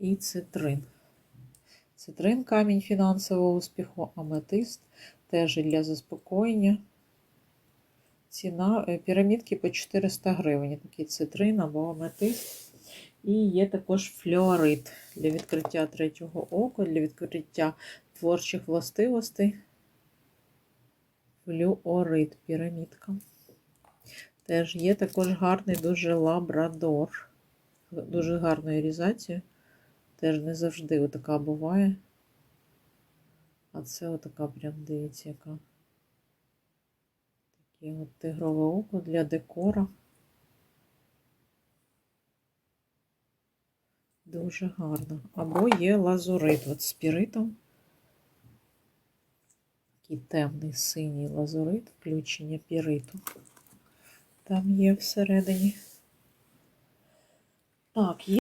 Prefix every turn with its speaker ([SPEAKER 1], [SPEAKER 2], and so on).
[SPEAKER 1] і цитрин. Цитрин камінь фінансового успіху, аметист теж для заспокоєння. Ціна е, пірамідки по 400 гривень. Такий цитрин або аметист. І є також флюорит для відкриття третього ока, для відкриття творчих властивостей. Флюорит пірамідка. Теж є також гарний дуже лабрадор. Дуже гарною різацією. Теж не завжди отака буває. А це отака прям, дивіться, яка. Таке от тигрове око для декора. Дуже гарно. Або є лазурит от з піритом. Такий темний синій лазурит, включення піриту. Там є всередині. Так, є.